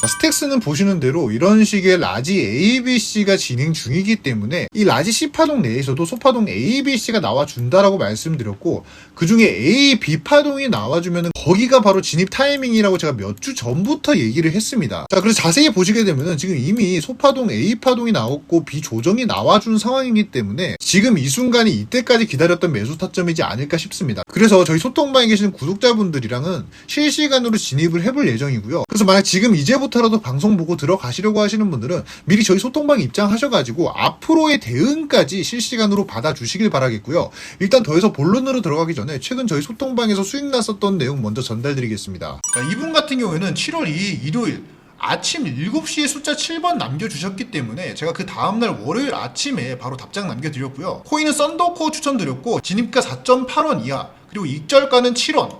자, 스택스는 보시는 대로 이런 식의 라지 ABC가 진행 중이기 때문에 이 라지 C파동 내에서도 소파동 ABC가 나와준다라고 말씀드렸고 그 중에 A, B파동이 나와주면 거기가 바로 진입 타이밍이라고 제가 몇 주 전부터 얘기를 했습니다. 자, 그래서 자세히 보시게 되면은 지금 이미 소파동 A파동이 나왔고 B 조정이 나와준 상황이기 때문에 지금 이 순간이 이때까지 기다렸던 매수 타점이지 않을까 싶습니다. 그래서 저희 소통방에 계시는 구독자분들이랑은 실시간으로 진입을 해볼 예정이고요. 그래서 만약 지금 이제부터 라도 방송 보고 들어가시려고 하시는 분들은 미리 저희 소통방 입장하셔가지고 앞으로의 대응까지 실시간으로 받아주시길 바라겠고요. 일단 더해서 본론으로 들어가기 전에 최근 저희 소통방에서 수익 났었던 내용 먼저 전달드리겠습니다. 자, 이분 같은 경우에는 7월 2일 일요일 아침 7시에 숫자 7번 남겨주셨기 때문에 제가 그 다음날 월요일 아침에 바로 답장 남겨드렸고요. 코인은 썬더코 추천드렸고 진입가 4.8원 이하 그리고 익절가는 7원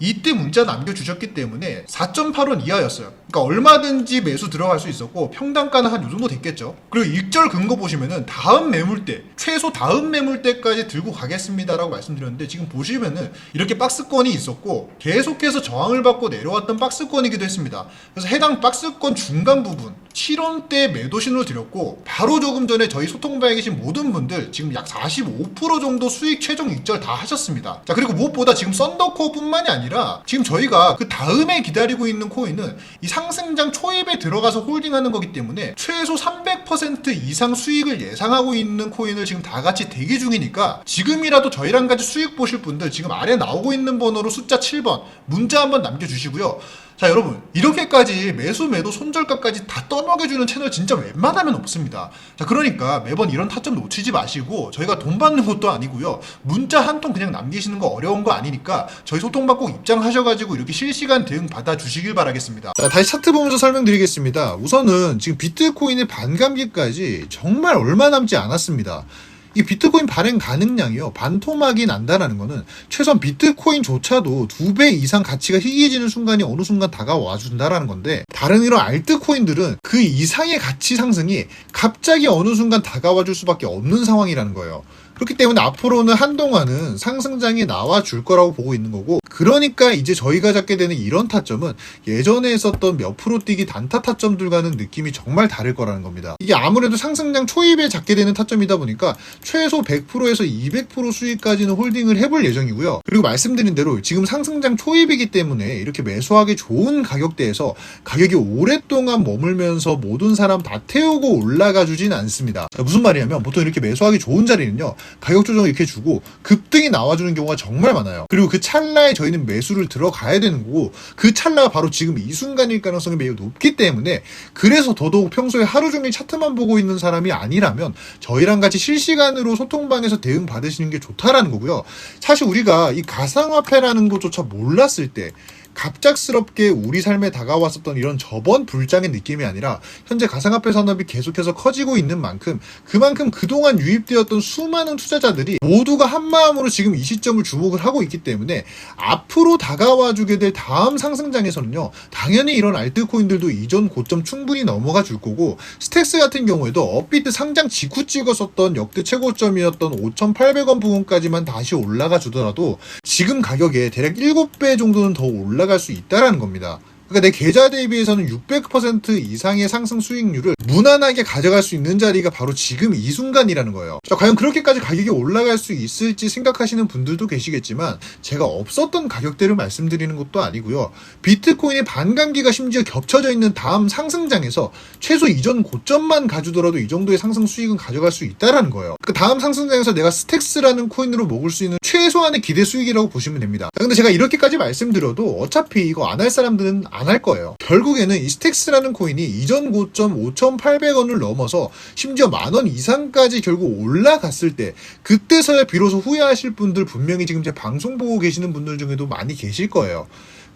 이때 문자 남겨주셨기 때문에 4.8원 이하였어요. 그러니까 얼마든지 매수 들어갈 수 있었고 평단가는 한 요 정도 됐겠죠. 그리고 일절 근거 보시면은 다음 매물대 최소 다음 매물대까지 들고 가겠습니다라고 말씀드렸는데 지금 보시면은 이렇게 박스권이 있었고 계속해서 저항을 받고 내려왔던 박스권이기도 했습니다. 그래서 해당 박스권 중간 부분 7원대 매도 신호를 드렸고 바로 조금 전에 저희 소통방에 계신 모든 분들 지금 약 45% 정도 수익 최종 익절 다 하셨습니다. 자 그리고 무엇보다 지금 썬더코어뿐만이 아니라 지금 저희가 그 다음에 기다리고 있는 코인은 이 상승장 초입에 들어가서 홀딩하는 거기 때문에 최소 300% 이상 수익을 예상하고 있는 코인을 지금 다 같이 대기 중이니까 지금이라도 저희랑 같이 수익 보실 분들 지금 아래 나오고 있는 번호로 숫자 7번 문자 한번 남겨주시고요. 자 여러분 이렇게까지 매수 매도 손절가까지 다 떠먹여주는 채널 진짜 웬만하면 없습니다. 자 그러니까 매번 이런 타점 놓치지 마시고 저희가 돈 받는 것도 아니고요. 문자 한 통 그냥 남기시는 거 어려운 거 아니니까 저희 소통방 꼭 입장하셔가지고 이렇게 실시간 대응 받아주시길 바라겠습니다. 자 다시 차트 보면서 설명드리겠습니다. 우선은 지금 비트코인의 반감기까지 정말 얼마 남지 않았습니다 이 비트코인 발행 가능량이요 반토막이 난다라는 거는 최소한 비트코인조차도 두 배 이상 가치가 희귀해지는 순간이 어느 순간 다가와 준다라는 건데 다른 이런 알트코인들은 그 이상의 가치 상승이 갑자기 어느 순간 다가와 줄 수밖에 없는 상황이라는 거예요. 그렇기 때문에 앞으로는 한동안은 상승장이 나와 줄 거라고 보고 있는 거고 그러니까 이제 저희가 잡게 되는 이런 타점은 예전에 있었던 몇 프로 뛰기 단타 타점들과는 느낌이 정말 다를 거라는 겁니다. 이게 아무래도 상승장 초입에 잡게 되는 타점이다 보니까 최소 100%에서 200% 수익까지는 홀딩을 해볼 예정이고요. 그리고 말씀드린 대로 지금 상승장 초입이기 때문에 이렇게 매수하기 좋은 가격대에서 가격이 오랫동안 머물면서 모든 사람 다 태우고 올라가 주진 않습니다. 무슨 말이냐면 보통 이렇게 매수하기 좋은 자리는요. 가격 조정을 이렇게 주고 급등이 나와주는 경우가 정말 많아요. 그리고 그 찰나에 저희는 매수를 들어가야 되는 거고 그 찰나가 바로 지금 이 순간일 가능성이 매우 높기 때문에 그래서 더더욱 평소에 하루 종일 차트만 보고 있는 사람이 아니라면 저희랑 같이 실시간으로 소통방에서 대응 받으시는 게 좋다라는 거고요. 사실 우리가 이 가상화폐라는 것조차 몰랐을 때 갑작스럽게 우리 삶에 다가왔었던 이런 저번 불장의 느낌이 아니라 현재 가상화폐 산업이 계속해서 커지고 있는 만큼 그만큼 그동안 유입되었던 수많은 투자자들이 모두가 한마음으로 지금 이 시점을 주목을 하고 있기 때문에 앞으로 다가와 주게 될 다음 상승장에서는요 당연히 이런 알트코인들도 이전 고점 충분히 넘어가 줄 거고 스택스 같은 경우에도 업비트 상장 직후 찍었었던 역대 최고점이었던 5,800원 부분까지만 다시 올라가 주더라도 지금 가격에 대략 7배 정도는 더 올라 올라갈 수 있다라는 겁니다. 그러니까 내 계좌 대비해서는 600% 이상의 상승 수익률을 무난하게 가져갈 수 있는 자리가 바로 지금 이 순간이라는 거예요. 자, 과연 그렇게까지 가격이 올라갈 수 있을지 생각하시는 분들도 계시겠지만 제가 없었던 가격대를 말씀드리는 것도 아니고요. 비트코인의 반감기가 심지어 겹쳐져 있는 다음 상승장에서 최소 이전 고점만 가주더라도 이 정도의 상승 수익은 가져갈 수 있다라는 거예요. 그 다음 상승장에서 내가 스택스라는 코인으로 먹을 수 있는 최소한의 기대 수익이라고 보시면 됩니다. 근데 제가 이렇게까지 말씀드려도 어차피 이거 안 할 사람들은 안 할 거예요. 결국에는 이 스택스라는 코인이 이전 고점 5,800원을 넘어서 심지어 만 원 이상까지 결국 올라갔을 때 그때서야 비로소 후회하실 분들 분명히 지금 제 방송 보고 계시는 분들 중에도 많이 계실 거예요.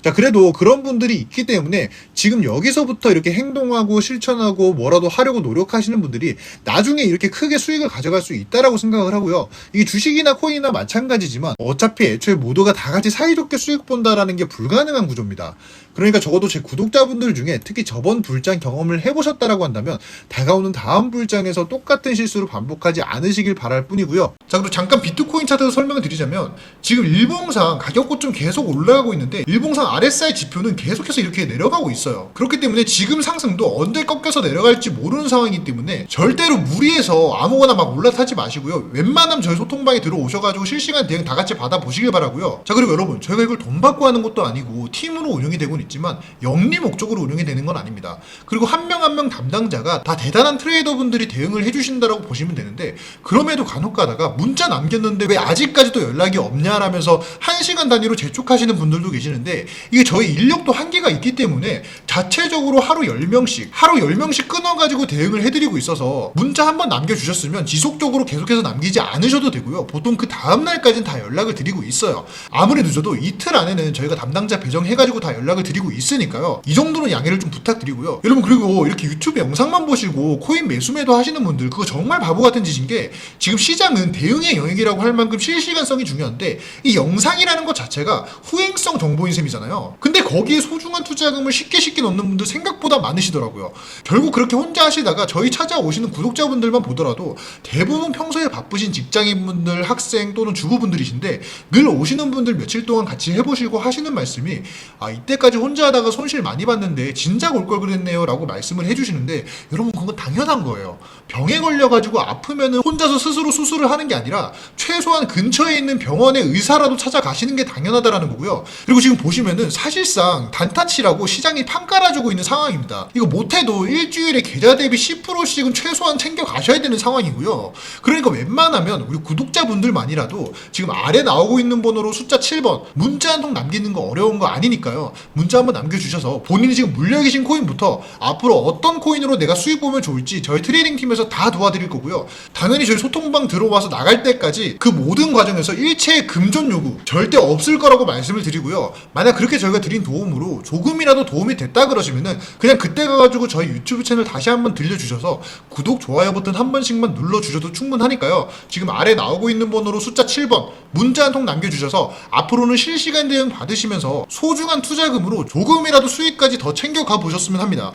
자, 그래도 그런 분들이 있기 때문에 지금 여기서부터 이렇게 행동하고 실천하고 뭐라도 하려고 노력하시는 분들이 나중에 이렇게 크게 수익을 가져갈 수 있다라고 생각을 하고요. 이게 주식이나 코인이나 마찬가지지만 어차피 애초에 모두가 다 같이 사이좋게 수익 본다라는 게 불가능한 구조입니다. 그러니까 적어도 제 구독자분들 중에 특히 저번 불장 경험을 해보셨다라고 한다면 다가오는 다음 불장에서 똑같은 실수를 반복하지 않으시길 바랄 뿐이고요. 자, 그리고 잠깐 비트코인 차트 설명을 드리자면 지금 일봉상 가격 고점 계속 올라가고 있는데 일봉상 RSI 지표는 계속해서 이렇게 내려가고 있어요. 그렇기 때문에 지금 상승도 언제 꺾여서 내려갈지 모르는 상황이기 때문에 절대로 무리해서 아무거나 막 올라타지 마시고요. 웬만하면 저희 소통방에 들어오셔가지고 실시간 대응 다 같이 받아보시길 바라고요. 자 그리고 여러분 저희가 이걸 돈 받고 하는 것도 아니고 팀으로 운영이 되고는 있지만 영리 목적으로 운영이 되는 건 아닙니다. 그리고 한 명 한 명 담당자가 다 대단한 트레이더분들이 대응을 해주신다라고 보시면 되는데 그럼에도 간혹 가다가 문자 남겼는데 왜 아직까지도 연락이 없냐라면서 한 시간 단위로 재촉하시는 분들도 계시는데 이게 저희 인력도 한계가 있기 때문에 자체적으로 하루 10명씩 하루 10명씩 끊어가지고 대응을 해드리고 있어서 문자 한번 남겨주셨으면 지속적으로 계속해서 남기지 않으셔도 되고요. 보통 그 다음날까지는 다 연락을 드리고 있어요. 아무리 늦어도 이틀 안에는 저희가 담당자 배정해가지고 다 연락을 드리고 있으니까요. 이 정도는 양해를 좀 부탁드리고요. 여러분 그리고 이렇게 유튜브 영상만 보시고 코인 매수매도 하시는 분들 그거 정말 바보 같은 짓인 게 지금 시장은 대응의 영역이라고 할 만큼 실시간성이 중요한데 이 영상이라는 것 자체가 후행성 정보인 셈이잖아요 근데 거기에 소중한 투자금을 쉽게 쉽게 넣는 분들 생각보다 많으시더라고요. 결국 그렇게 혼자 하시다가 저희 찾아오시는 구독자분들만 보더라도 대부분 평소에 바쁘신 직장인분들, 학생 또는 주부분들이신데 늘 오시는 분들 며칠 동안 같이 해보시고 하시는 말씀이 아 이때까지 혼자 하다가 손실 많이 봤는데 진작 올 걸 그랬네요 라고 말씀을 해주시는데 여러분 그건 당연한 거예요. 병에 걸려가지고 아프면은 혼자서 스스로 수술을 하는 게 아니라 최소한 근처에 있는 병원의 의사라도 찾아가시는 게 당연하다라는 거고요. 그리고 지금 보시면 은 사실상 단타치라고 시장이 판 깔아주고 있는 상황입니다. 이거 못해도 일주일에 계좌 대비 10%씩은 최소한 챙겨 가셔야 되는 상황이고요. 그러니까 웬만하면 우리 구독자분들만이라도 지금 아래 나오고 있는 번호로 숫자 7번 문자 한 통 남기는 거 어려운 거 아니니까요. 문자 한번 남겨주셔서 본인이 지금 물려 계신 코인부터 앞으로 어떤 코인으로 내가 수익 보면 좋을지 저희 트레이딩 팀에서 다 도와드릴 거고요. 당연히 저희 소통방 들어와서 나갈 때까지 그 모든 과정에서 일체의 금전 요구 절대 없을 거라고 말씀을 드리고요. 만약 그렇게 저희가 드린 도움으로 조금이라도 도움이 됐다 그러시면은 그냥 그때 가가지고 저희 유튜브 채널 다시 한번 들려주셔서 구독 좋아요 버튼 한 번씩만 눌러주셔도 충분하니까요. 지금 아래 나오고 있는 번호로 숫자 7번 문자 한 통 남겨주셔서 앞으로는 실시간 대응 받으시면서 소중한 투자금으로 조금이라도 수익까지 더 챙겨가 보셨으면 합니다